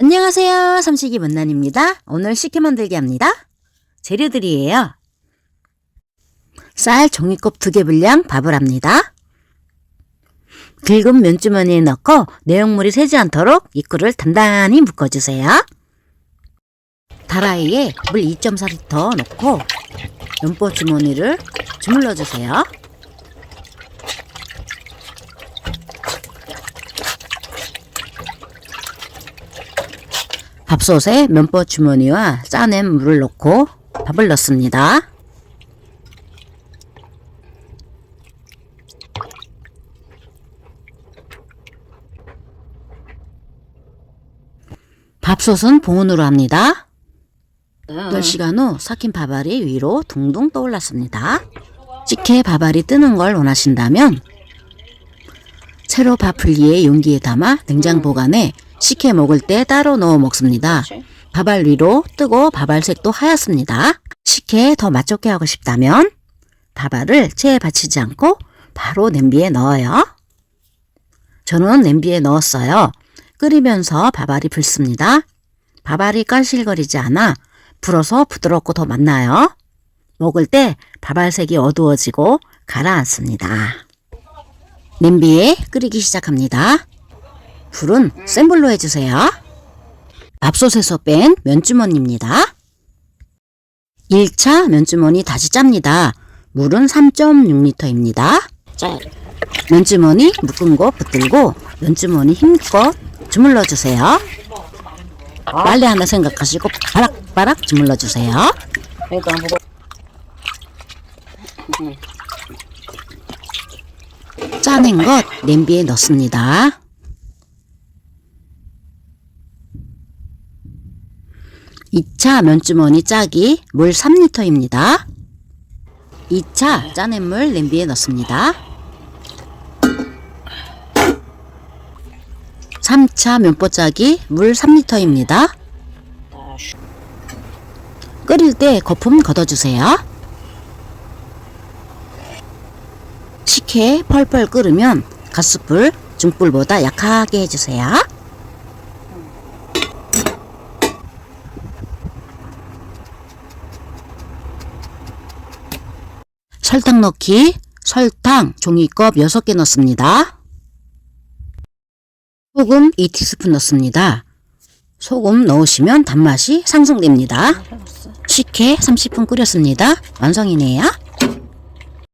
안녕하세요. 삼식이 문난입니다. 오늘 식혜 만들기 합니다. 재료들이에요. 쌀 종이컵 두개 분량 밥을 합니다. 굵은 면주머니에 넣고 내용물이 새지 않도록 입구를 단단히 묶어주세요. 다라이에 물 2.4리터 넣고 면보 주머니를 주물러주세요. 밥솥에 면보 주머니와 짜낸 물을 넣고 밥을 넣습니다. 밥솥은 보온으로 합니다. 10시간 후 삭힌 밥알이 위로 둥둥 떠올랐습니다. 식혜 밥알이 뜨는 걸 원하신다면 채로 밥 분리에 용기에 담아 냉장 보관해 식혜 먹을 때 따로 넣어 먹습니다. 밥알 위로 뜨고 밥알색도 하얗습니다. 식혜에 더 맛 좋게 하고 싶다면 밥알을 체에 받치지 않고 바로 냄비에 넣어요. 저는 냄비에 넣었어요. 끓이면서 밥알이 불습니다. 밥알이 까실거리지 않아 불어서 부드럽고 더 맛나요. 먹을 때 밥알색이 어두워지고 가라앉습니다. 냄비에 끓이기 시작합니다. 불은 센 불로 해주세요. 밥솥에서 뺀 면주머니입니다. 1차 면주머니 다시 짭니다. 물은 3.6리터입니다. 자, 면주머니 묶은 거 붙들고 면주머니 힘껏 주물러 주세요. 빨래 하나 생각하시고 바락바락 주물러 주세요. 보고. 짜낸 것 냄비에 넣습니다. 이차 면주머니 짜기 물 3리터입니다. 2차 짜낸 물 냄비에 넣습니다. 3차 면보 짜기 물 3리터입니다. 다시. 끓일 때 거품 걷어주세요. 식혜 펄펄 끓으면 가스불 중불보다 약하게 해주세요. 설탕 넣기 설탕 종이컵 6개 넣습니다. 소금 2티스푼 넣습니다. 소금 넣으시면 단맛이 상승됩니다. 식혜 30분 끓였습니다. 완성이네요.